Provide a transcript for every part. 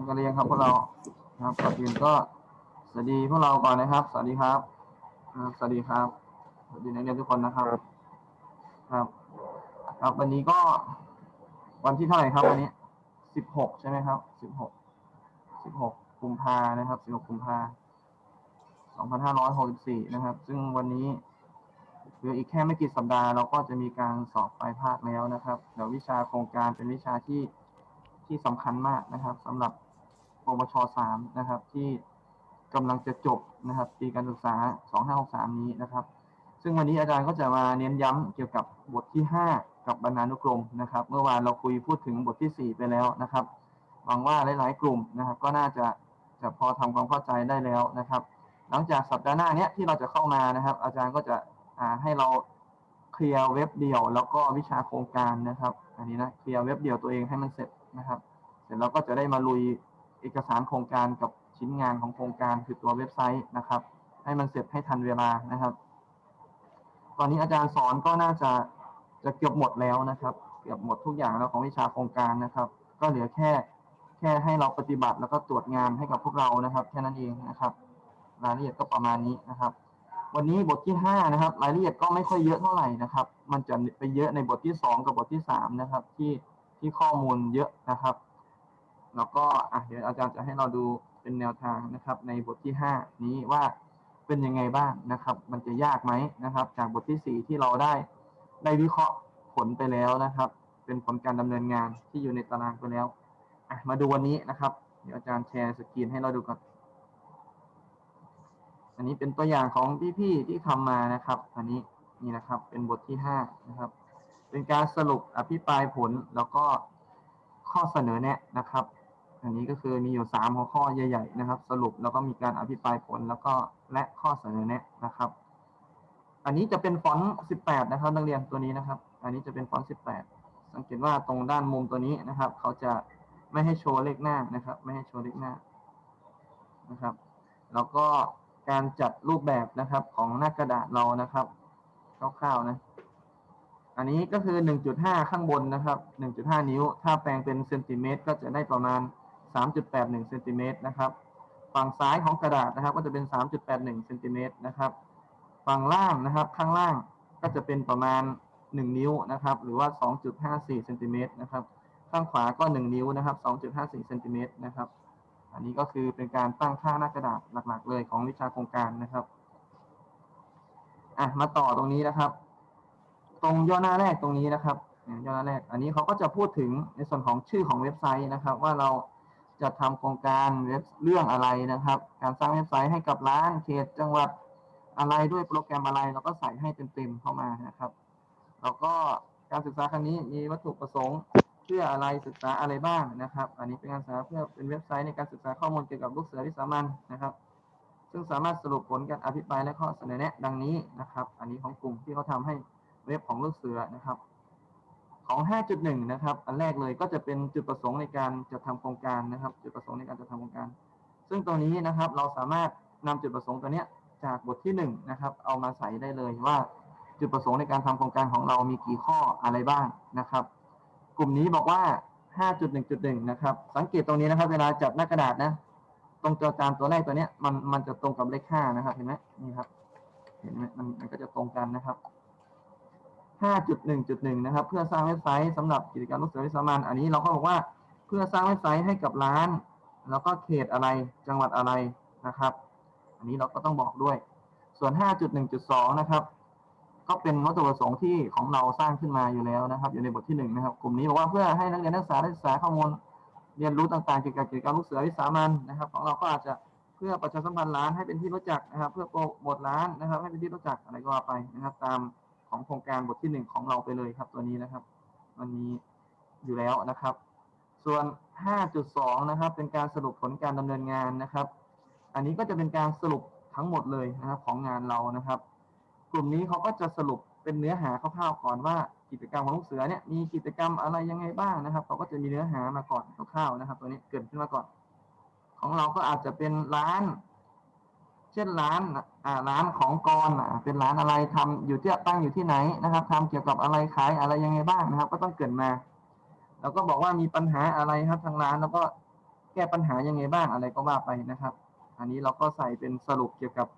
มกันเรียงครับพวกเราครับก่อนอื่นก็สวัสดีพวกเราก่อนนะครับ สวัสดีครับครับสวัสดีครับสวัสดีนักเรียนทุกคนนะครับ ครับ ครับวันนี้ก็ วันที่เท่าไหร่ครับวันนี้สิบหกใช่ไหมครับสิบหกสิบหกกุมภานะครับสิบหกกุมภาสองพันห้าร้อยหกสิบสี่นะครับ ซึ่งวันนี้เหลืออีกแค่ไม่กี่สัปดาห์เราก็จะมีการสอบปลายภาคแล้วนะครับเดี๋ยววิชาโครงการเป็นวิชาที่ที่สำคัญมากนะครับสำหรับ วชสามนะครับ ที่กำลังจะจบนะครับ ปีการศึกษาสองห้าหกสามนี้นะครับ ซึ่งวันนี้อาจารย์ก็จะมาเน้นย้ำเกี่ยวกับบทที่ 5 กับบรรณานุกรมนะครับ เมื่อวานเราคุยพูดถึงบททีสี่4 ไปแล้วนะครับหวังว่าหลาย ๆ กลุ่มนะครับ ก็น่าจะจะพอทำความเข้าใจได้แล้วนะครับ หลังจากสัปดาห์หน้าเนี้ยที่เราจะเข้ามานะครับ อาจารย์ก็จะให้เราเคลียร์เว็บเดียว แล้วก็วิชาโครงการนะครับ อันนี้นะเคลียร์เว็บเดียวตัวเองให้มันเสร็จนะครับ เสร็จแล้วก็จะได้มาลุย เอกสารโครงการกับชิ้นงานของโครงการคือตัวเว็บไซต์นะครับ ให้มันเสร็จให้ทันเวลานะครับ ตอนนี้อาจารย์สอนก็น่าจะจะเกือบหมดแล้วนะครับ เกือบหมดทุกอย่างแล้วของวิชาโครงการนะครับ ก็เหลือแค่แค่ให้เราปฏิบัติแล้วก็ตรวจงานให้กับพวกเรานะครับ แค่นั้นเองนะครับรายละเอียดก็ประมาณนี้นะครับ วันนี้บทที่ห้านะครับ รายละเอียดก็ไม่ค่อยเยอะเท่าไหร่นะครับ มันจะไปเยอะในบทที่สองกับบทที่สามนะครับ ที่ที่ข้อมูลเยอะนะครับ แล้วก็อะเดี๋ยวอาจารย์จะให้เราดูเป็นแนวทางนะครับ ในบทที่ห้านี้ว่าเป็นยังไงบ้างนะครับ มันจะยากไหมนะครับ จากบทที่สี่ที่เราได้ได้วิเคราะห์ผลไปแล้วนะครับ เป็นผลการดำเนินงานที่อยู่ในตารางไปแล้วอะมาดูวันนี้นะครับ เดี๋ยวอาจารย์แชร์สกรีนให้เราดูก่อนอันนี้เป็นตัวอย่างของพี่ๆที่ทำมานะครับ อันนี้นี่นะครับ เป็นบทที่ห้านะครับ เป็นการสรุปอภิปรายผลแล้วก็ข้อเสนอแนะนะครับ อันนี้ก็คือมีอยู่สามหัวข้อใหญ่ๆนะครับ สรุปแล้วก็มีการอภิปรายผลแล้วก็และข้อเสนอแนะนะครับ อันนี้จะเป็นฟอนต์ 18 นะครับนักเรียนตัวนี้นะครับ อันนี้จะเป็นฟอนต์ 18 สังเกตว่าตรงด้านมุมตัวนี้นะครับ เขาจะไม่ให้โชว์เลขหน้านะครับ ไม่ให้โชว์เลขหน้านะครับ แล้วก็การจัดรูปแบบนะครับของหน้ากระดาษเรานะครับคร่าวๆนะอันนี้ก็คือ 1.5 ข้างบนนะครับ 1.5 นิ้ว ถ้าแปลงเป็นเซนติเมตรก็จะได้ประมาณ 3.81เซนติเมตรนะครับฝั่งซ้ายของกระดาษนะครับ ก็จะเป็น 3.81เซนติเมตรนะครับฝั่งล่างนะครับข้างล่างก็จะเป็นประมาณ 1 นิ้วนะครับ หรือว่า 2.54เซนติเมตรนะครับ ข้างขวาก็ 1 นิ้วนะครับ 2.54เซนติเมตรนะครับ อันนี้ก็คือเป็นการตั้งค่าหน้ากระดาษหลักๆ เลยของวิชาโครงการนะครับอะมาต่อตรงนี้นะครับ ตรงย่อหน้าแรกตรงนี้นะครับย่อหน้าแรก อันนี้เขาก็จะพูดถึงในส่วนของชื่อของเว็บไซต์นะครับ ว่าเรา จะทำโครงการเว็บเรื่องอะไรนะครับ การสร้างเว็บไซต์ให้กับร้านเขตจังหวัดอะไรด้วยโปรแกรมอะไรเราก็ใส่ให้เต็มๆเข้ามานะครับแล้วก็การศึกษาครั้งนี้มีวัตถุประสงค์เพื่ออะไรศึกษาอะไรบ้างนะครับ อันนี้เป็นการศึกษาเพื่อเป็นเว็บไซต์ในการศึกษาข้อมูลเกี่ยวกับลูกเสือวิสามันนะครับ ซึ่งสามารถสรุปผลการอภิปรายและข้อเสนอแนะดังนี้นะครับ อันนี้ของกลุ่มที่เขาทำให้เว็บของลูกเสือนะครับ ของ 5.1 นะครับ อันแรกเลยก็จะเป็นจุดประสงค์ในการจัดทำโครงการนะครับ จุดประสงค์ในการจัดทำโครงการ ซึ่งตรงนี้นะครับเราสามารถนำจุดประสงค์ตัวเนี้ยจากบทที่1นะครับ เอามาใส่ได้เลยว่าจุดประสงค์ในการทำโครงการของเรามีกี่ข้ออะไรบ้างนะครับ กลุ่มนี้บอกว่า 5.1.1 นะครับ สังเกตตรงนี้นะครับ เวลาจับหน้ากระดาษนะ ตรงตัวตามตัวแรกตัวเนี้ยมันมันจะตรงกับเลขห้านะครับ เห็นไหมนี่ครับ เห็นไหมมันมันก็จะตรงกันนะครับ 5.1.1 นะครับ เพื่อสร้างเว็บไซต์สำหรับกิจการลูกเสือวิสามันอันนี้เราก็บอกว่าเพื่อสร้างเว็บไซต์ให้กับร้าน แล้วก็เขตอะไรจังหวัดอะไรนะครับ อันนี้เราก็ต้องบอกด้วย ส่วน 5.1.2 นะครับ ก็เป็นวัตถุประสงค์ที่ของเราสร้างขึ้นมาอยู่แล้วนะครับ อยู่ในบทที่หนึ่งนะครับ กลุ่มนี้บอกว่าเพื่อให้นักเรียนนักศึกษาได้ศึกษาข้อมูลเรียนรู้ต่างๆเกี่ยวกับกิจกรรมลูกเสือวิสามันนะครับ ของเราก็อาจจะเพื่อประชาสัมพันธ์ร้านให้เป็นที่รู้จักนะครับ เพื่อโปรโมทร้านนะครับ ให้เป็นที่รู้จักอะไรก็ว่าไปนะครับ ตาม ของโครงการบทที่หนึ่งของเราไปเลยครับตัวนี้นะครับ มันมีอยู่แล้วนะครับ ส่วน 5.2 นะครับ เป็นการสรุปผลการดำเนินงานนะครับ อันนี้ก็จะเป็นการสรุปทั้งหมดเลยนะครับของงานเรานะครับ กลุ่มนี้เขาก็จะสรุปเป็นเนื้อหาคร่าวๆก่อนว่ากิจกรรมของลูกเสือเนี่ยมีกิจกรรมอะไรยังไงบ้างนะครับเขาก็จะมีเนื้อหามาก่อนคร่าวๆนะครับ ตัวนี้เกิดขึ้นมาก่อน ของเราก็อาจจะเป็นร้าน เช่นร้านอ่าร้านของกรอะเป็นร้านอะไรทำอยู่ที่ตั้งอยู่ที่ไหนนะครับทำเกี่ยวกับอะไรขายอะไรยังไงบ้างนะครับ ก็ต้องเกิดมา แล้วก็บอกว่ามีปัญหาอะไรครับทางร้านแล้วก็แก้ปัญหายังไงบ้างอะไรก็ว่าไปนะครับ อันนี้เราก็ใส่เป็นสรุปเกี่ยวกับ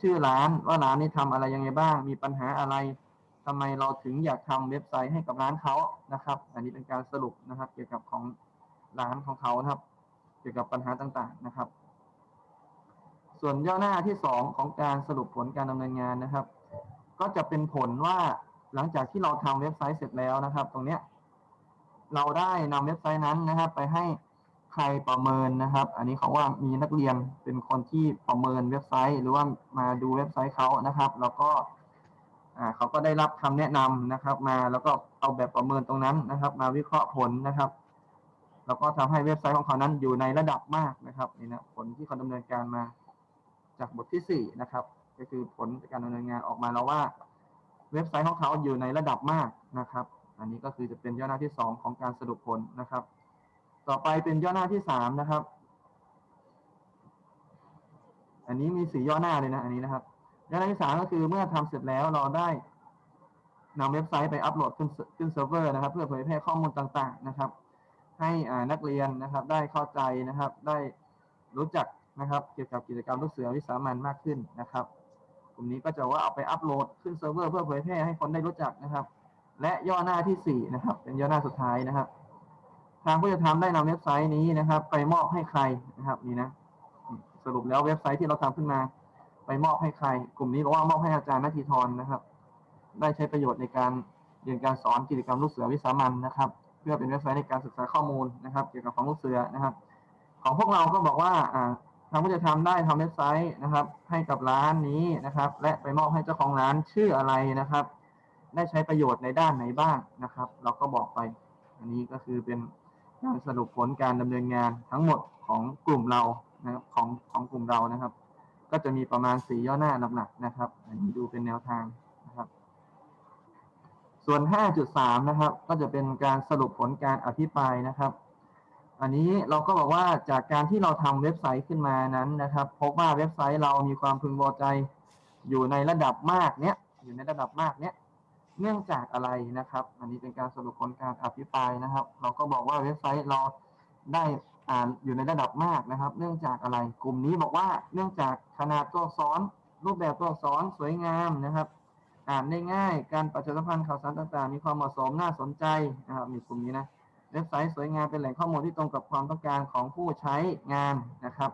ชื่อร้านว่าร้านนี้ทำอะไรยังไงบ้าง มีปัญหาอะไรทำไมเราถึงอยากทำเว็บไซต์ให้กับร้านเขานะครับ อันนี้เป็นการสรุปนะครับ เกี่ยวกับของร้านของเขานะครับ เกี่ยวกับปัญหาต่างๆนะครับ ส่วนย่อหน้าที่สองของการสรุปผลการดำเนินงานนะครับ ก็จะเป็นผลว่าหลังจากที่เราทำเว็บไซต์เสร็จแล้วนะครับ ตรงเนี้ยเราได้นำเว็บไซต์นั้นนะครับ ไปให้ใครประเมินนะครับ อันนี้เขาว่ามีนักเรียนเป็นคนที่ประเมินเว็บไซต์ หรือว่ามาดูเว็บไซต์เขานะครับ แล้วก็เขาก็ได้รับคำแนะนำนะครับ มาแล้วก็เอาแบบประเมินตรงนั้นนะครับ มาวิเคราะห์ผลนะครับ แล้วก็ทำให้เว็บไซต์ของเขานั้นอยู่ในระดับมากนะครับนี่นะผลที่เขาดำเนินการมา จากบทที่สี่นะครับ ก็คือผลการดำเนินงานออกมาแล้วว่า เว็บไซต์ของเขาอยู่ในระดับมากนะครับ อันนี้ก็คือจะเป็นย่อหน้าที่สองของการสรุปผลนะครับ ต่อไปเป็นย่อหน้าที่สามนะครับ อันนี้มีสีย่อหน้าเลยนะอันนี้นะครับย่อหน้าที่สามก็คือเมื่อทำเสร็จแล้วเราได้นำเว็บไซต์ไปอัปโหลดขึ้นขึ้นเซิร์ฟเวอร์นะครับ เพื่อเผยแพร่ข้อมูลต่างๆนะครับ ให้นักเรียนนะครับได้เข้าใจนะครับ ได้รู้จัก นะครับ เกี่ยวกับกิจกรรมลูกเสือวิสามันมากขึ้นนะครับ กลุ่มนี้ก็จะว่าเอาไปอัปโหลดขึ้นเซิร์ฟเวอร์เพื่อเผยแพร่ให้คนได้รู้จักนะครับ และย่อหน้าที่สี่นะครับ เป็นย่อหน้าสุดท้ายนะครับ ทางผู้จะทำได้นำเว็บไซต์นี้นะครับ ไปมอบให้ใครนะครับนี่นะ สรุปแล้วเว็บไซต์ที่เราทำขึ้นมา ไปมอบให้ใคร กลุ่มนี้บอกว่ามอบให้อาจารย์นาทีทรนะครับ ได้ใช้ประโยชน์ในการเรียนการสอนกิจกรรมลูกเสือวิสามันนะครับ เพื่อเป็นเว็บไซต์ในการศึกษาข้อมูลนะครับ เกี่ยวกับของลูกเสือนะครับ ของพวกเราก็บอกว่าอ่า ทางผู้จะทำได้ทำเว็บไซต์นะครับ ให้กับร้านนี้นะครับ และไปมอบให้เจ้าของร้านชื่ออะไรนะครับ ได้ใช้ประโยชน์ในด้านไหนบ้างนะครับ เราก็บอกไป อันนี้ก็คือเป็นการสรุปผลการดำเนินงานทั้งหมดของกลุ่มเรานะครับของของกลุ่มเรานะครับ ก็จะมีประมาณสี่ย่อหน้าหลักๆนะครับ อันนี้ดูเป็นแนวทางนะครับ ส่วน 5.3 นะครับ ก็จะเป็นการสรุปผลการอภิปรายนะครับ อันนี้เราก็บอกว่าจากการที่เราทำเว็บไซต์ขึ้นมานั้นนะครับ พบว่าเว็บไซต์เรามีความพึงพอใจ อยู่ในระดับมากเนี้ยอยู่ในระดับมากเนี้ยเนื่องจากอะไรนะครับ อันนี้เป็นการสรุปผลการอภิปรายนะครับ เราก็บอกว่าเว็บไซต์เราได้อ่านอยู่ในระดับมากนะครับ เนื่องจากอะไร กลุ่มนี้บอกว่าเนื่องจากขนาดตัวอักษรรูปแบบตัวอักษรสวยงามนะครับ อ่านได้ง่าย การประชาสัมพันธ์ข่าวสารต่างๆ มีความเหมาะสมน่าสนใจนะครับมีกลุ่มนี้นะ เว็บไซต์สวยงามเป็นแหล่งข้อมูลที่ตรงกับความต้องการของผู้ใช้งานนะครับ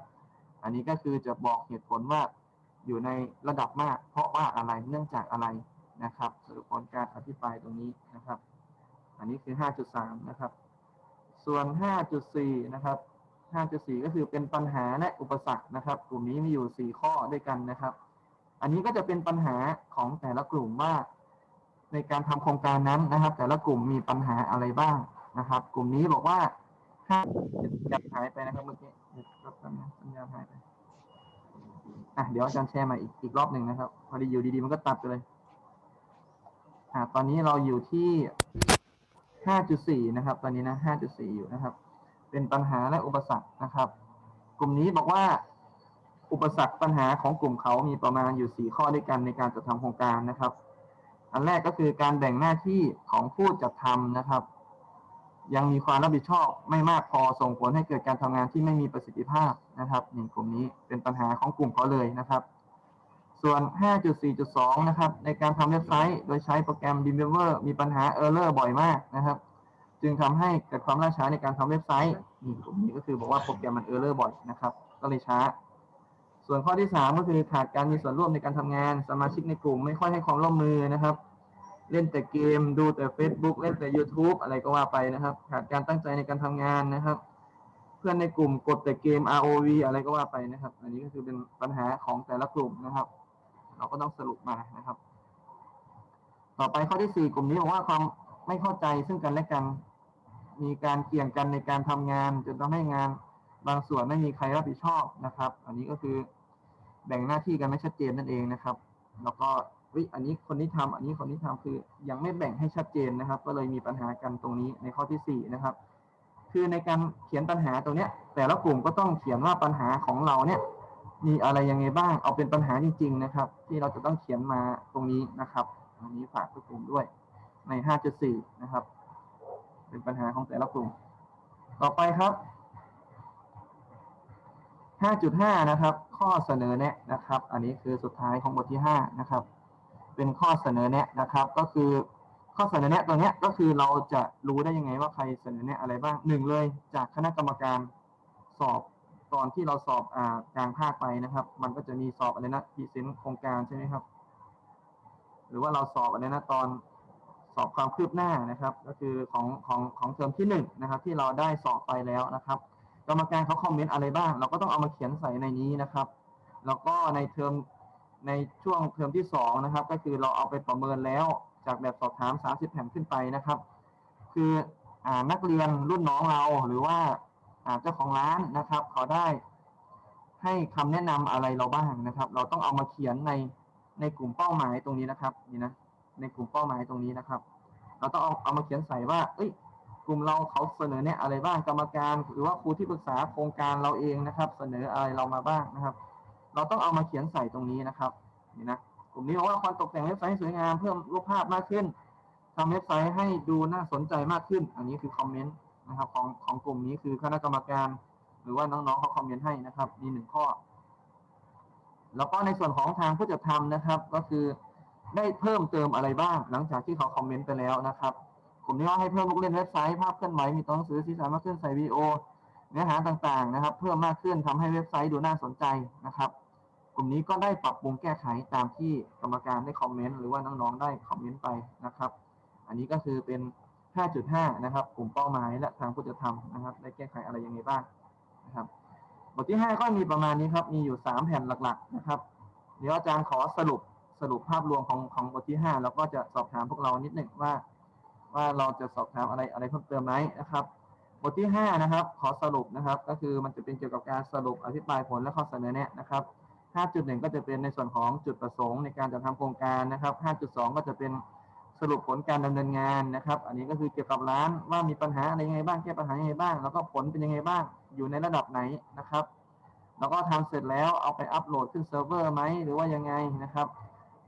อันนี้ก็คือจะบอกเหตุผลว่าอยู่ในระดับมาก เพราะว่าอะไรเนื่องจากอะไรนะครับสรุปผลการอธิบายตรงนี้นะครับ อันนี้คือ 5.3 นะครับ ส่วน 5.4 นะครับ 5.4 ก็คือเป็นปัญหาและอุปสรรคนะครับ กลุ่มนี้มีอยู่ 4 ข้อด้วยกันนะครับ อันนี้ก็จะเป็นปัญหาของแต่ละกลุ่มว่าในการทำโครงการนั้นนะครับ แต่ละกลุ่มมีปัญหาอะไรบ้าง นะครับ กลุ่มนี้บอกว่าห้าจะหายไปนะครับเมื่อกี้เดี๋ยวแป๊บนึงสัญญาณหายไปอะเดี๋ยวอาจารย์แชร์ม่อีกอีกรอบหนึ่งนะครับ พอดีอยู่ดีๆมันก็ตัดไปเลยอะตอนนี้เราอยู่ที่ห้าจุดสี่นะครับ ตอนนี้นะห้าจุดสี่อยู่นะครับ เป็นปัญหาและอุปสรรคนะครับ กลุ่มนี้บอกว่าอุปสรรคปัญหาของกลุ่มเขามีประมาณอยู่สี่ข้อด้วยกันในการจัดทำโครงการนะครับ อันแรกก็คือการแบ่งหน้าที่ของผู้จัดทำนะครับ ยังมีความรับผิดชอบไม่มากพอส่งผลให้เกิดการทำงานที่ไม่มีประสิทธิภาพนะครับนี่กลุ่มนี้เป็นปัญหาของกลุ่มเขาเลยนะครับ ส่วน 5.4.2 นะครับ ในการทำเว็บไซต์โดยใช้โปรแกรม Dreamweaver มีปัญหา Error บ่อยมากนะครับ จึงทำให้เกิดความล่าช้าในการทำเว็บไซต์นี่กลุ่มนี้ก็คือบอกว่าโปรแกรมมัน Error บ่อยนะครับ ก็เลยช้า ส่วนข้อที่ 3 ก็คือขาดการมีส่วนร่วมในการทำงาน สมาชิกในกลุ่มไม่ค่อยให้ความร่วมมือนะครับ เล่นแต่เกมดูแต่ Facebook เล่นแต่ YouTube อะไรก็ว่าไปนะครับขาดการตั้งใจในการทำงานนะครับ เพื่อนในกลุ่มกดแต่เกม ROV อะไรก็ว่าไปนะครับ อันนี้ก็คือเป็นปัญหาของแต่ละกลุ่มนะครับ เราก็ต้องสรุปมานะครับ ต่อไปข้อที่ 4 กลุ่มนี้บอกว่าความไม่เข้าใจซึ่งกันและกัน มีการเกี่ยงกันในการทำงานจนทำให้งานบางส่วนไม่มีใครรับผิดชอบนะครับ อันนี้ก็คือแบ่งหน้าที่กันไม่ชัดเจนนั่นเองนะครับ แล้วก็ อันนี้คนนี้ทำอันนี้คนนี้ทำคือ ยังไม่แบ่งให้ชัดเจนนะครับ ก็เลยมีปัญหากันตรงนี้ในข้อที่สี่นะครับ คือในการเขียนปัญหาตรงเนี้ยแต่ละกลุ่มก็ต้องเขียนว่าปัญหาของเราเนี่ยมีอะไรยังไงบ้าง เอาเป็นปัญหาจริง ๆ นะครับ ที่เราจะต้องเขียนมาตรงนี้นะครับอันนี้ฝากทุกกลุ่มด้วยใน 5.4 นะครับ เป็นปัญหาของแต่ละกลุ่ม ต่อไปครับ 5.5 นะครับ ข้อเสนอแนะนะครับ อันนี้คือสุดท้ายของบทที่ 5 นะครับ เป็นข้อเสนอแนะนะครับ ก็คือข้อเสนอแนะตัวเนี้ยก็คือเราจะรู้ได้ยังไงว่าใครเสนอแนะอะไรบ้างหนึ่งเลย จากคณะกรรมการสอบตอนที่เราสอบอ่ากลางภาคไปนะครับ มันก็จะมีสอบอะไรนะพรีเซนต์โครงการใช่ไหมครับ หรือว่าเราสอบอะไรนะตอนสอบความคืบหน้านะครับ ก็คือของของของเทอมที่หนึ่งนะครับ ที่เราได้สอบไปแล้วนะครับ กรรมการเขาคอมเมนต์อะไรบ้าง เราก็ต้องเอามาเขียนใส่ในนี้นะครับ แล้วก็ในเทอม ในช่วงเทอมที่สองนะครับ ก็คือเราเอาไปประเมินแล้วจากแบบสอบถาม 30 แผ่นขึ้นไปนะครับ คืออนักเรียนรุ่นน้องเราหรือว่าเจ้าของร้านนะครับเขาได้ให้คำแนะนำอะไรเราบ้างนะครับ เราต้องเอามาเขียนในในกลุ่มเป้าหมายตรงนี้นะครับนี่นะในกลุ่มเป้าหมายตรงนี้นะครับ เราต้องเอาเอามาเขียนใส่ว่า เอ้ย กลุ่มเราเขาเสนอแนะอะไรบ้างกรรมการ หรือว่าครูที่ปรึกษาโครงการเราเองนะครับ เสนออะไรเรามาบ้างนะครับ เราต้องเอามาเขียนใส่ตรงนี้นะครับนี่นะกลุ่มนี้บอกว่าควรตกแต่งเว็บไซต์ให้สวยงามเพิ่มรูปภาพมากขึ้นทำเว็บไซต์ให้ดูน่าสนใจมากขึ้น อันนี้คือคอมเมนต์นะครับของของกลุ่มนี้คือคณะกรรมการ หรือว่าน้องๆเขาคอมเมนต์ให้นะครับมีหนึ่งข้อ แล้วก็ในส่วนของทางผู้จัดทำนะครับ ก็คือได้เพิ่มเติมอะไรบ้าง หลังจากที่เขาคอมเมนต์ไปแล้วนะครับกลุ่มนี้ว่าให้เพิ่มลูกเล่นเว็บไซต์ภาพเคลื่อนไหวมีตัวหนังสือสีสันมากขึ้นใส่วีดีโอเนื้อหาต่างๆนะครับ เพิ่มมากขึ้นทำให้เว็บไซต์ดูน่าสนใจนะครับ กลุ่มนี้ก็ได้ปรับปรุงแก้ไขตามที่กรรมการได้คอมเมนต์หรือว่าน้องๆได้คอมเมนต์ไปนะครับ อันนี้ก็คือเป็น 5.5 นะครับ กลุ่มเป้าหมายและทางผู้จัดทำนะครับ ได้แก้ไขอะไรยังไงบ้างนะครับบทที่ 5 ก็มีประมาณนี้ครับ มีอยู่ 3 แผ่นหลักๆนะครับ เดี๋ยวอาจารย์ขอสรุปสรุปภาพรวมของของบทที่ 5 แล้วก็จะสอบถามพวกเรานิดหนึ่งว่า ว่าเราจะสอบถามอะไรอะไรเพิ่มเติมไหมนะครับบทที่ 5 นะครับ ขอสรุปนะครับ ก็คือมันจะเป็นเกี่ยวกับการสรุปอภิปรายผลและข้อเสนอแนะนะครับ 5.1 ก็จะเป็นในส่วนของจุดประสงค์ในการจัดทำโครงการนะครับ 5.2 ก็จะเป็นสรุปผลการดำเนินงานนะครับ อันนี้ก็คือเกี่ยวกับร้านว่ามีปัญหาอะไรยังไงบ้างแก้ปัญหายังไงบ้าง แล้วก็ผลเป็นยังไงบ้างอยู่ในระดับไหนนะครับ แล้วก็ทำเสร็จแล้วเอาไปอัปโหลดขึ้นเซิร์ฟเวอร์ไหมหรือว่ายังไงนะครับ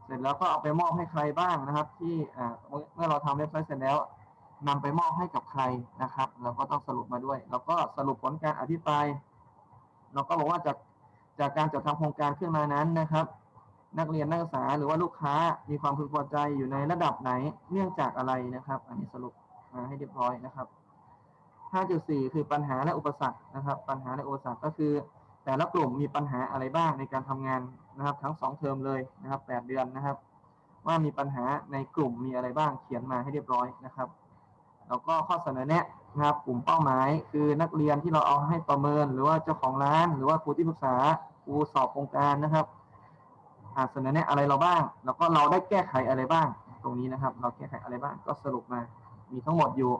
เสร็จแล้วก็เอาไปมอบให้ใครบ้างนะครับ ที่เมื่อเราทำเว็บไซต์เสร็จแล้วนำไปมอบให้กับใครนะครับ เราก็ต้องสรุปมาด้วย แล้วก็สรุปผลการอภิปราย เราก็บอกว่าจาก จากการจัดทำโครงการขึ้นมานั้นนะครับ นักเรียนนักศึกษาหรือว่าลูกค้ามีความพึงพอใจอยู่ในระดับไหนเนื่องจากอะไรนะครับ อันนี้สรุปมาให้เรียบร้อยนะครับ 5.4 คือปัญหาและอุปสรรคนะครับ ปัญหาและอุปสรรคก็คือ แต่ละกลุ่มมีปัญหาอะไรบ้างในการทำงานนะครับ ทั้งสองเทอมเลยนะครับ 8 เดือนนะครับ ว่ามีปัญหาในกลุ่มมีอะไรบ้างเขียนมาให้เรียบร้อยนะครับ แล้วก็ข้อเสนอแนะ นะครับ กลุ่มเป้าหมายคือนักเรียนที่เราเอาให้ประเมิน หรือว่าเจ้าของร้าน หรือว่าครูที่ปรึกษาครูสอบโครงการนะครับอ่าเสนอแนะอะไรเราบ้าง แล้วก็เราได้แก้ไขอะไรบ้าง ตรงนี้นะครับ เราแก้ไขอะไรบ้างก็สรุปมามีทั้งหมดอยู่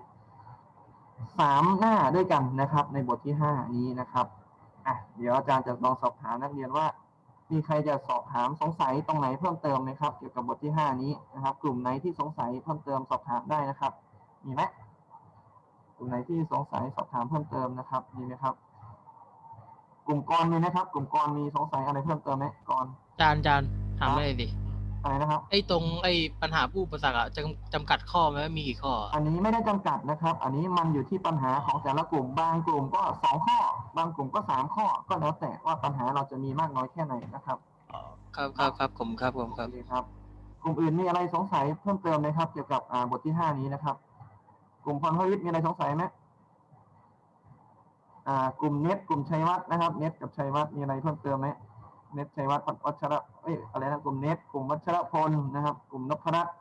สามหน้าด้วยกันนะครับ ในบทที่ห้านี้นะครับอะเดี๋ยวอาจารย์จะลองสอบถามนักเรียนว่า มีใครจะสอบถามสงสัยตรงไหนเพิ่มเติมไหมครับ เกี่ยวกับบทที่ห้านี้นะครับ กลุ่มไหนที่สงสัยเพิ่มเติมสอบถามได้นะครับ มีไหม กลุ่มไหนที่สงสัยสอบถามเพิ่มเติมนะครับมีไหมครับ กลุ่มกรมีไหมครับ กลุ่มกรมีสงสัยอะไรเพิ่มเติมไหมกรจานจานถามอะไรดิอะไรนะครับ ไอ้ตรงไอ้ปัญหาผู้อุปสรรคอะจะจำกัดข้อไหมว่ามีกี่ข้อ อันนี้ไม่ได้จำกัดนะครับ อันนี้มันอยู่ที่ปัญหาของแต่ละกลุ่มบางกลุ่มก็สองข้อ บางกลุ่มก็สามข้อ ก็แล้วแต่ว่าปัญหาเราจะมีมากน้อยแค่ไหนนะครับครับครับครับผมครับผมครับโอเคครับ กลุ่มอื่นมีอะไรสงสัยเพิ่มเติมไหมครับ เกี่ยวกับอ่าบทที่ห้านี้นะครับก ลุ่มพรพวิทย์มีอะไรสงสัยไหมอ่ากลุ่มเน็ตกลุ่มชัยวัฒน์นะครับ เน็ตกับชัยวัฒน์มีอะไรเพิ่มเติมไหมเน็ตชัยวัฒน์วัชระเอ้ยอะไรนะกลุ่มเน็ตกลุ่มวัชรพลนะครับ กลุ่มนพรัตน์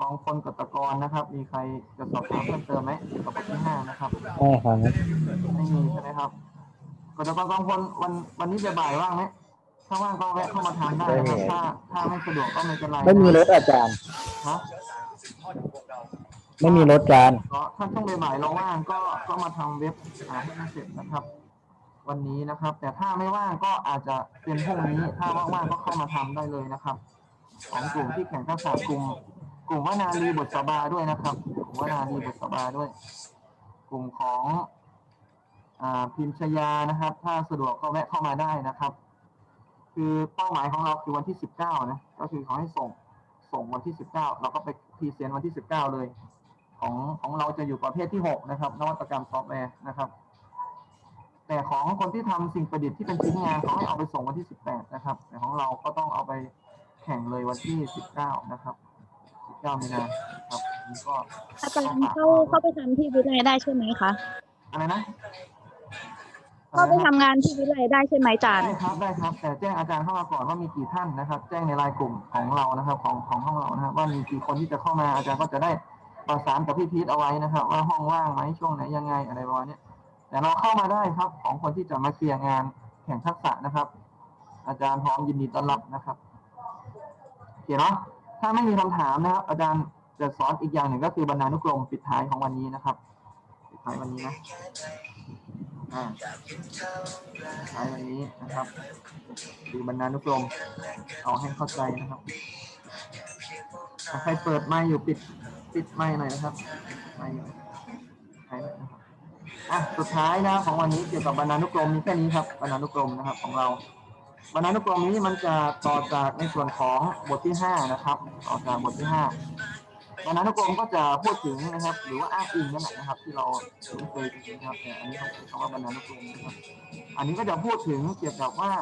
กองพลกตกรนะครับ มีใครจะสอบถามเพิ่มเติมไหมเกี่ยวกับบทที่ห้านะครับใช่ครับไม่มีใช่ไหมครับกตกรกองพลวันวันนี้จะบ่ายว่างไหมถ้าว่างก็แวะเข้ามาทานได้นะครับถ้าถ้าไม่สะดวกก็ไม่เป็นไรไม่มีรถอาจารย์ฮะ ไม่มีรถอาจารย์ก็ถ้าช่วงบ่ายๆเราว่างก็ก็มาทำเว็บหาให้เสร็จนะครับ วันนี้นะครับ แต่ถ้าไม่ว่างก็อาจจะเป็นพรุ่งนี้ถ้าว่างๆก็เข้ามาทำได้เลยนะครับ ของกลุ่มที่แข่งทักษะกลุ่มกลุ่มวนารีบทสบาด้วยนะครับกลุ่มวนารีบทสบาด้วย กลุ่มของอ่าพิมพ์ชยานะครับ ถ้าสะดวกก็แวะเข้ามาได้นะครับ คือเป้าหมายของเราคือวันที่สิบเก้านะ ก็คือขอให้ส่งส่งวันที่สิบเก้าเราก็ไปพรีเซนต์วันที่สิบเก้าเลย ของของเราจะอยู่ประเภทที่หกนะครับ นวัตกรรมซอฟต์แวร์นะครับ แต่ของคนที่ทำสิ่งประดิษฐ์ที่เป็นชิ้นงานเขาให้เอาไปส่งวันที่ 18 นะครับ แต่ของเราก็ต้องเอาไปแข่งเลยวันที่ 19 นะครับ 19 มีนาครับนี่ก็อาจารย์เข้าเข้าไปทำที่วิทยาลัยได้ใช่ไหมคะอะไรนะเข้าไปอะไรนะทำงานที่วิทยาลัยได้ใช่ไหมอาจารย์ได้ครับได้ครับ แต่แจ้งอาจารย์เข้ามาก่อนว่ามีกี่ท่านนะครับ แจ้งในไลน์กลุ่มของเรานะครับ ของของห้องเรานะครับ ว่ามีกี่คนที่จะเข้ามาอาจารย์ก็จะได้ ประสานกับพี่พีทเอาไว้นะครับ ว่าห้องว่างไหมช่วงไหนยังไงอะไรประมาณเนี้ยแต่เราเข้ามาได้ครับของคนที่จะมาเคลียร์งานแข่งทักษะนะครับ อาจารย์พร้อมยินดีต้อนรับนะครับโอเคเนาะถ้าไม่มีคำถามนะครับ อาจารย์จะสอนอีกอย่างหนึ่งก็คือบรรณานุกรมปิดท้ายของวันนี้นะครับปิดท้ายวันนี้นะอ่าใช้วันนี้นะครับดูบรรณานุกรมเอาให้เข้าใจนะครับใครเปิดไมค์อยู่ปิด ปิดไมค์หน่อยนะครับไมค์อยู่ใครนะครับอะสุดท้ายนะของวันนี้เกี่ยวกับบรรณานุกรมมีแค่นี้ครับบรรณานุกรมนะครับของเราบรรณานุกรมนี้มันจะต่อจากในส่วนของบทที่ห้านะครับต่อจากบทที่ห้าบรรณานุกรมก็จะพูดถึงนะครับ หรือว่าอ้างอิงนั่นแหละนะครับ ที่เราคุ้นเคยกันนะครับแต่อันนี้เขาใช้คำว่าบรรณานุกรมนะครับอันนี้ก็จะพูดถึงเกี่ยวกับว่า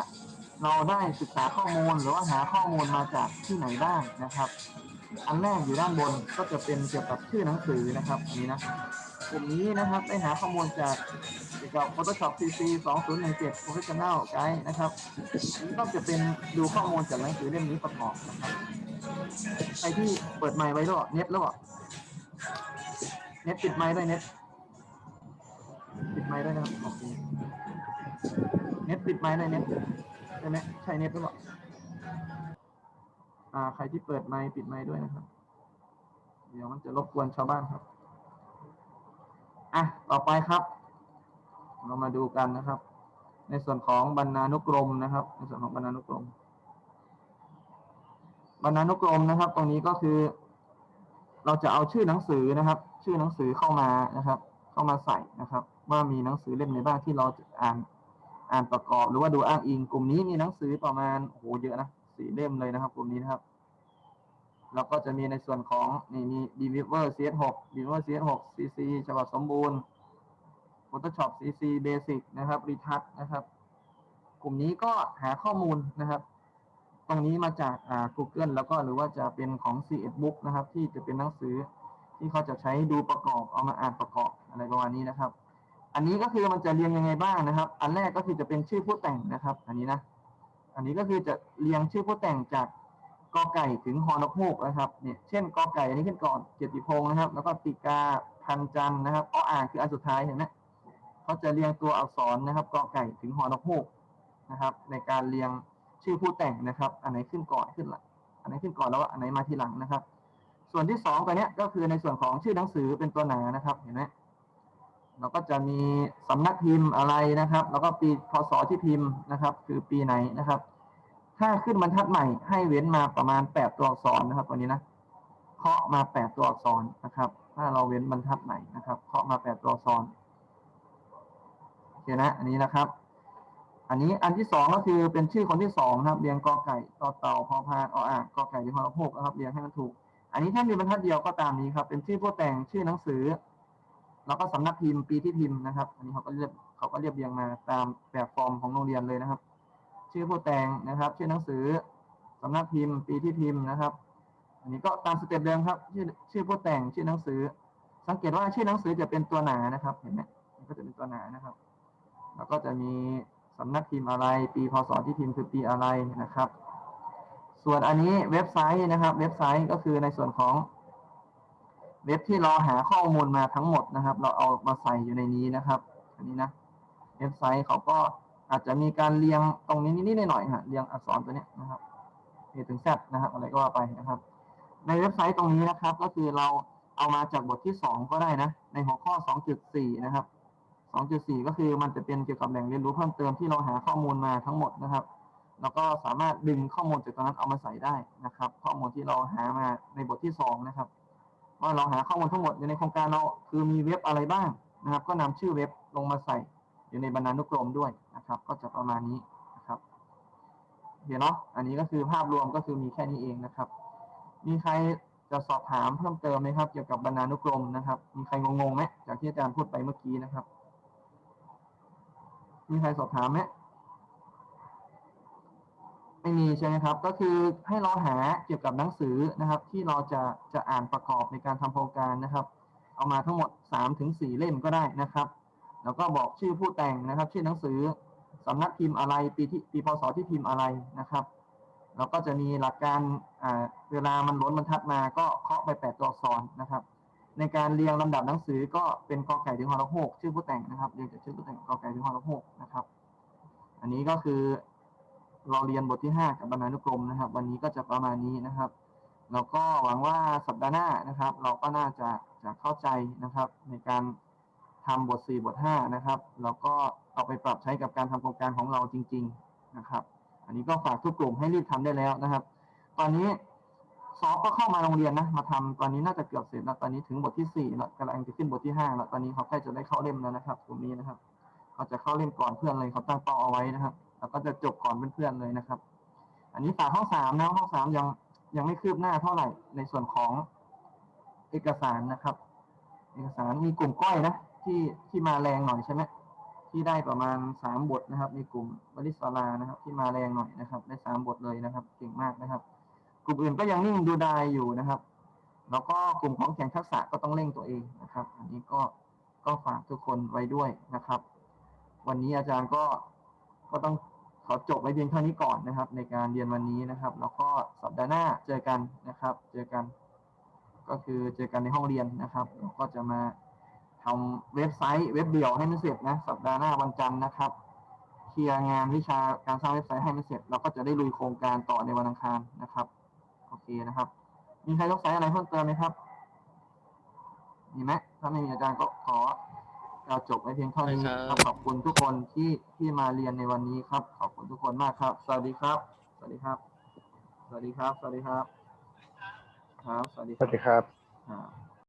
เราได้ศึกษาข้อมูลหรือว่าหาข้อมูลมาจากที่ไหนบ้างนะครับ อันแรกอยู่ด้านบนก็จะเป็นเกี่ยวกับชื่อหนังสือนะครับนี้นะกลุ่มนี้นะครับได้หาข้อมูลจากเกี่ยวกับ Photoshop CC 2017 Professional Guide นะครับนี้ก็จะเป็นดูข้อมูลจากหนังสือเล่มนี้ประกอบนะครับใครที่เปิดไมค์ไว้แล้วเน็ตแล้วเน็ตปิดไมค์ด้วยเน็ตปิดไมค์ด้วยนะครับโอเคเน็ตปิดไมค์หน่อยเน็ตใช่ไหมใช่เน็ตหรือเปล่า อ่าใครที่เปิดไมค์ปิดไมค์ด้วยนะครับ เดี๋ยวมันจะรบกวนชาวบ้านครับ อะ ต่อไปครับ เรามาดูกันนะครับ ในส่วนของบรรณานุกรมนะครับ ในส่วนของบรรณานุกรม บรรณานุกรมนะครับ ตรงนี้ก็คือ เราจะเอาชื่อหนังสือนะครับ ชื่อหนังสือเข้ามานะครับ เข้ามาใส่นะครับ ว่ามีหนังสือเล่มไหนบ้างที่เราจะอ่าน อ่านประกอบหรือว่าดูอ้างอิงกลุ่มนี้มีหนังสือประมาณโอ้โหเยอะนะ สี่เล่มเลยนะครับกลุ่มนี้นะครับ แล้วก็จะมีในส่วนของนี่มี d v i v e r CS6 d v i v e r CS6 CC ฉบับสมบูรณ์ Photoshop CC Basic นะครับ Retouch นะครับ กลุ่มนี้ก็หาข้อมูลนะครับ ตรงนี้มาจากอ่า Google แล้วก็หรือว่าจะเป็นของ CS Book นะครับ ที่จะเป็นหนังสือที่เขาจะใช้ดูประกอบเอามาอ่านประกอบอะไรประมาณนี้นะครับ อันนี้ก็คือมันจะเรียงยังไงบ้างนะครับ อันแรกก็คือจะเป็นชื่อผู้แต่งนะครับ อันนี้นะ อันนี้ก็คือจะเรียงชื่อผู้แต่งจากกอไก่ถึงฮอนกฮูกนะครับเนี่ยเช่นกอไก่อันนี้ขึ้นก่อนเกียรติพงศ์นะครับ แล้วก็ติกาพันจันนะครับออ่างคืออันสุดท้ายเห็นไหมเขาจะเรียงตัวอักษรนะครับกอไก่ถึงฮอนกฮูกนะครับ ในการเรียงชื่อผู้แต่งนะครับ อันไหนขึ้นก่อนขึ้นหลังอันไหนขึ้นก่อนแล้วอันไหนมาทีหลังนะครับ ส่วนที่สองตัวเนี้ยก็คือในส่วนของชื่อหนังสือเป็นตัวหนานะครับเห็นไหม เราก็จะมีสำนักพิมพ์อะไรนะครับ แล้วก็ปีพศที่พิมพ์นะครับ คือปีไหนนะครับ ถ้าขึ้นบรรทัดใหม่ให้เว้นมาประมาณแปดตัวอักษรนะครับวันนี้นะเคาะมาแปดตัวอักษรนะครับ ถ้าเราเว้นบรรทัดใหม่นะครับเคาะมาแปดตัวอักษรโอเคนะอันนี้นะครับ อันนี้อันที่สองก็คือเป็นชื่อคนที่สองนะครับเรียงกอไก่ต่อเต่าพอพานออ่างกอไก่ที่พอพกนะครับเรียงให้มันถูก อันนี้ถ้ามีบรรทัดเดียวก็ตามนี้ครับ เป็นชื่อผู้แต่งชื่อหนังสือ แล้วก็สำนักพิมพ์ปีที่พิมพ์นะครับ อันนี้เขาก็เรียบเขาก็เรียบเรียงมาตามแบบฟอร์มของโรงเรียนเลยนะครับ ชื่อผู้แต่งนะครับ ชื่อหนังสือสำนักพิมพ์ ปีที่พิมพ์นะครับ อันนี้ก็ตามสเต็ปเดิมครับ ชื่อชื่อผู้แต่งชื่อหนังสือ สังเกตว่าชื่อหนังสือจะเป็นตัวหนานะครับ เห็นไหมมันก็จะเป็นตัวหนานะครับ แล้วก็จะมีสำนักพิมพ์อะไร ปีพศที่พิมพ์คือปีอะไรนะครับ ส่วนอันนี้เว็บไซต์นะครับ เว็บไซต์ก็คือในส่วนของ เว็บที่เราหาข้อมูลมาทั้งหมดนะครับ เราเอามาใส่อยู่ในนี้นะครับ อันนี้นะเว็บไซต์เขาก็อาจจะมีการเรียงตรงนี้นิดๆหน่อยๆฮะเรียงอักษรตัวเนี้ยนะครับ A ถึง Z นะครับ อะไรก็ว่าไปนะครับ ในเว็บไซต์ตรงนี้นะครับ ก็คือเราเอามาจากบทที่สองก็ได้นะ ในหัวข้อ 2.4 นะครับ 2.4 ก็คือมันจะเป็นเกี่ยวกับแหล่งเรียนรู้เพิ่มเติมที่เราหาข้อมูลมาทั้งหมดนะครับ แล้วก็สามารถดึงข้อมูลจากตรงนั้นเอามาใส่ได้นะครับ ข้อมูลที่เราหามาในบทที่สองนะครับ ว่าเราหาข้อมูลทั้งหมดอยู่ในโครงการเราคือมีเว็บอะไรบ้างนะครับ ก็นำชื่อเว็บลงมาใส่อยู่ในบรรณานุกรมด้วยนะครับ ก็จะประมาณนี้นะครับเดี๋ยวเนาะอันนี้ก็คือภาพรวมก็คือมีแค่นี้เองนะครับ มีใครจะสอบถามเพิ่มเติมไหมครับ เกี่ยวกับบรรณานุกรมนะครับ มีใครงงๆไหมจากที่อาจารย์พูดไปเมื่อกี้นะครับ มีใครสอบถามไหม ไม่มีใช่ไหมครับ ก็คือให้เราหาเกี่ยวกับหนังสือนะครับ ที่เราจะจะอ่านประกอบในการทำโครงการนะครับ เอามาทั้งหมด3าถึงสเล่มก็ได้นะครับ แล้วก็บอกชื่อผู้แต่งนะครับ ชื่อหนังสือสำนักพิมพ์อะไรปีที่ปีพศที่พิมพ์อะไรนะครับแล้วก็จะมีหลักการเวลามันล้นบรรทัดมาก็เคาะไปแปดตัวอักษรนะครับ ในการเรียงลำดับหนังสือก็เป็นกอไก่ถึงฮอลโหกชื่อผู้แต่งนะครับเรียงจากชื่อผู้แต่งกอไก่ถึงฮอลโหกนะครับ อันนี้ก็คือ เราเรียนบทที่ 5 กับบรรณานุกรมนะครับ วันนี้ก็จะประมาณนี้นะครับ แล้วก็หวังว่าสัปดาห์หน้านะครับ เราก็น่าจะจะเข้าใจนะครับ ในการทำบท 4 บท 5 นะครับแล้วก็เอาไปปรับใช้กับการทำโครงการของเราจริง ๆนะครับ อันนี้ก็ฝากทุกกลุ่มให้รีบทำได้แล้วนะครับ ตอนนี้ซอฟก็เข้ามาโรงเรียนนะมาทำตอนนี้น่าจะเกือบเสร็จแล้วตอนนี้ถึงบทที่สี่แล้วกำลังจะขึ้นบทที่ห้าแล้วตอนนี้เขาใกล้จะได้เข้าเล่มแล้วนะครับกลุ่มนี้นะครับเขาจะเข้าเล่มก่อนเพื่อนเลยเขาตั้งเป้าเอาไว้นะครับ แล้วก็จะจบก่อนเพื่อนๆเลยนะครับ อันนี้ฝากห้องสามนะห้องสามยังยังไม่คืบหน้าเท่าไหร่ในส่วนของเอกสารนะครับ เอกสารมีกลุ่มก้อยนะที่ที่มาแรงหน่อยใช่ไหมที่ได้ประมาณสามบทนะครับ มีกลุ่มบริสลานะครับ ที่มาแรงหน่อยนะครับ ได้สามบทเลยนะครับเก่งมากนะครับ กลุ่มอื่นก็ยังนิ่งดูดายอยู่นะครับ แล้วก็กลุ่มของแข่งทักษะก็ต้องเร่งตัวเองนะครับ อันนี้ก็ก็ฝากทุกคนไว้ด้วยนะครับ วันนี้อาจารย์ก็ ก็ต้องขอจบไว้เพียงเท่านี้ก่อนนะครับ ในการเรียนวันนี้นะครับ แล้วก็สัปดาห์หน้าเจอกันนะครับ เจอกัน ก็คือเจอกันในห้องเรียนนะครับแล้วก็จะมาทำเว็บไซต์เว็บเดียวให้มันเสร็จนะสัปดาห์หน้าวันจันทร์นะครับเคลียร์งานวิชาการสร้างเว็บไซต์ให้มันเสร็จเราก็จะได้ลุยโครงการต่อในวันอังคารนะครับโอเคนะครับ มีใครต้องใช้อะไรเพิ่มเติมไหมครับมีไหมถ้าไม่มีอาจารย์ก็ขอ เราจบไว้เพียงเท่านี้ไม่คครัรับบขอบคุณทุกคนที่ที่มาเรียนในวันนี้ครับ ขอบคุณทุกคนมากครับ สวัสดีครับ สวัสดีครับ สวัสดีครับ สวัสดีครับ ครับ สวัสดีสวัสดีครับครับ